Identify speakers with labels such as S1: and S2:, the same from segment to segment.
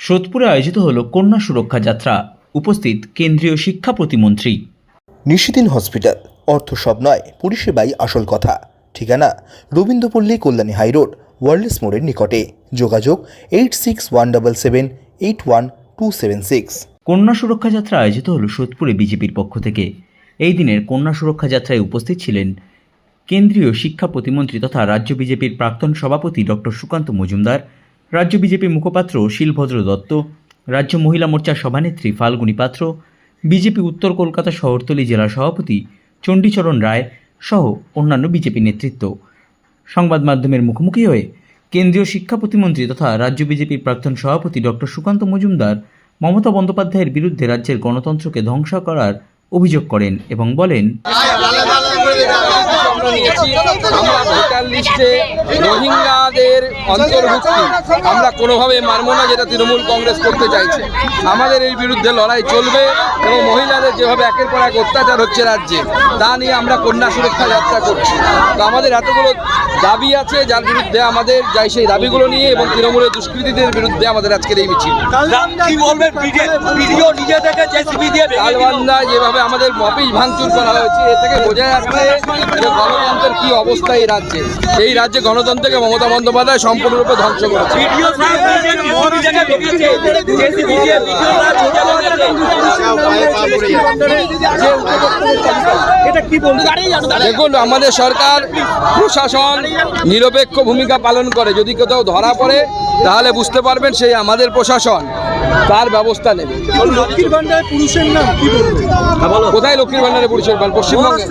S1: সোদপুরে আয়োজিত হল কন্যা সুরক্ষা যাত্রা। উপস্থিত কেন্দ্রীয় শিক্ষা প্রতিমন্ত্রী।
S2: নিশিদিন হসপিটাল অর্থ সব নয় পরিষেবাই আসল কথা। ঠিকানা রবীন্দ্রপল্লী কল্যাণী হাইরোড ওয়ার্ল্ডস মোড়ের নিকটে। যোগাযোগ eight six one double seven eight one two seven six.
S1: কন্যা সুরক্ষা যাত্রা আয়োজিত হল সোদপুরে বিজেপির পক্ষ থেকে। এই দিনের কন্যা সুরক্ষা যাত্রায় উপস্থিত ছিলেন কেন্দ্রীয় শিক্ষা প্রতিমন্ত্রী তথা রাজ্য বিজেপির প্রাক্তন সভাপতি ডক্টর সুকান্ত মজুমদার রাজ্য বিজেপি মুখপাত্র শিলভদ্র দত্ত, রাজ্য মহিলা মোর্চার সভানেত্রী ফাল্গুনী পাত্র, বিজেপি উত্তর কলকাতা শহরতলি জেলা সভাপতি চণ্ডীচরণ রায় সহ অন্যান্য বিজেপি নেতৃত্ব। সংবাদ মাধ্যমের মুখোমুখি হয়ে কেন্দ্রীয় শিক্ষা প্রতিমন্ত্রী তথা রাজ্য বিজেপির প্রাক্তন সভাপতি ডক্টর সুকান্ত মজুমদার মমতা বন্দ্যোপাধ্যায়ের বিরুদ্ধে রাজ্যের গণতন্ত্রকে ধ্বংস করার অভিযোগ করেন এবং বলেন
S3: ভোটার লিস্টে রোহিঙ্গাদের অন্তর্ভুক্তি আমরা কোনোভাবে মানব না যেটা তৃণমূল কংগ্রেস করতে চাইছে। আমাদের এই বিরুদ্ধে লড়াই চলবে এবং মহিলাদের যেভাবে একের পর এক অত্যাচার হচ্ছে রাজ্যে তা নিয়ে আমরা কন্যা সুরক্ষা যাত্রা করছি। তো আমাদের এতগুলো দাবি আছে যার বিরুদ্ধে আমাদের যাই সেই দাবিগুলো নিয়ে এবং তৃণমূলের দুষ্কৃতীদের বিরুদ্ধে আমাদের আজকের এই মিছিল। যেভাবে আমাদের অফিস ভাঙচুর করা হয়েছে এ থেকে বোঝা যাচ্ছে যে গণতন্ত্রের কি অবস্থা এই রাজ্যে। এই রাজ্যে গণতন্ত্রকে মমতা বন্দ্যোপাধ্যায় সম্পূর্ণরূপে ধ্বংস করেছে দেখুন আমাদের সরকার প্রশাসন নিরপেক্ষ ভূমিকা পালন করে যদি কোথাও ধরা পড়ে তাহলে বুঝতে পারবেন সেই আমাদের প্রশাসন তার ব্যবস্থা নেবে
S4: লক্ষ্মীর ভান্ডারে পুরুষের নাম কি
S3: কোথায় লক্ষ্মীর ভান্ডারে পশ্চিমবঙ্গে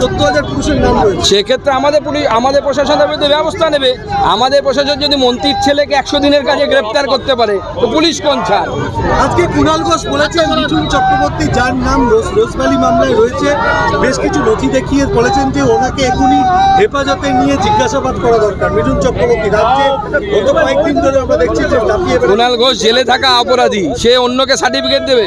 S4: চোদ্দ হাজার পুরুষের নাম
S3: সেক্ষেত্রে আমাদের পুলিশ আমাদের প্রশাসন তার বিরুদ্ধে ব্যবস্থা নেবে। আমাদের প্রশাসন যদি মন্ত্রীর ছেলেকে একশো দিনের কাজে গ্রেপ্তার করতে পারে তো পুলিশ কোন ছাড়?
S4: আজকে কুণাল ঘোষ বলেছেন মিঠুন চক্রবর্তী যার নাম রোজ রোজভ্যালি মামলায় রয়েছে বেশ কিছু নথি দেখিয়ে বলেছেন যে ওনাকে এখনই হেফাজতে নিয়ে জিজ্ঞাসাবাদ করা দরকার। মিঠুন চক্রবর্তী রাজ্যে গত কয়েকদিন ধরে আমরা দেখছি যে
S3: কুণাল ঘোষ জেলে থাকা অপরাধী সে অন্যকে সার্টিফিকেট দেবে।